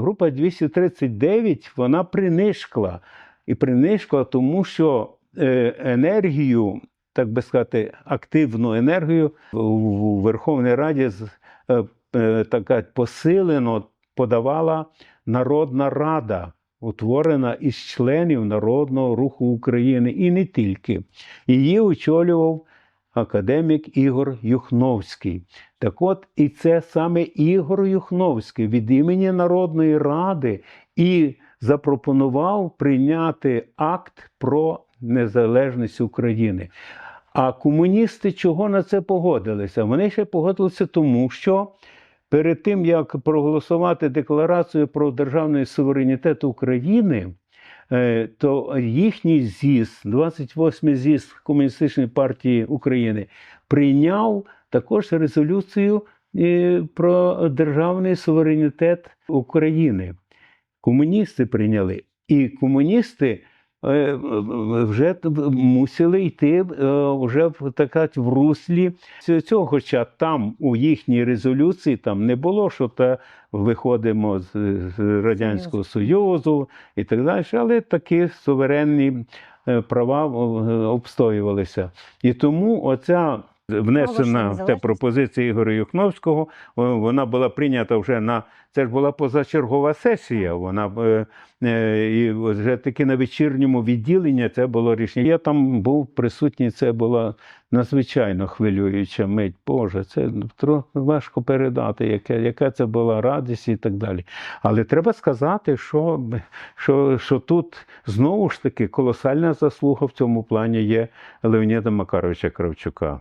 Група 239 вона принишкла. І принишкла, тому що е, енергію, так би сказати, активну енергію в- Верховній Раді е, е, така посилено подавала Народна Рада, утворена із членів Народного руху України і не тільки. Її очолював академік Ігор Юхновський. Так от, і це саме Ігор Юхновський від імені Народної Ради і запропонував прийняти акт про незалежність України. А комуністи чого на це погодилися? Вони ще погодилися тому, що перед тим як проголосувати декларацію про державний суверенітет України, то їхній з'їзд, 28-й з'їзд Комуністичної партії України, прийняв також резолюцію е, про державний суверенітет України. Комуністи прийняли. І комуністи е, вже мусили йти е, вже в так в руслі цього. Хоча там у їхній резолюції там не було, що та виходимо з, Радянського Союзу і так далі, але такі суверенні е, права е, обстоювалися. І тому оця внесена незалежність. пропозиція Ігоря Юхновського, вона була прийнята вже на це ж була позачергова сесія. Вона е, е, і вже таки на вечірньому відділенні це було рішення. Я там був присутній. Це була надзвичайно хвилююча мить. Боже, це трохи важко передати, яке, яка це була радість і так далі. Але треба сказати, що, що, що тут знову ж таки колосальна заслуга в цьому плані є Леоніда Макаровича Кравчука.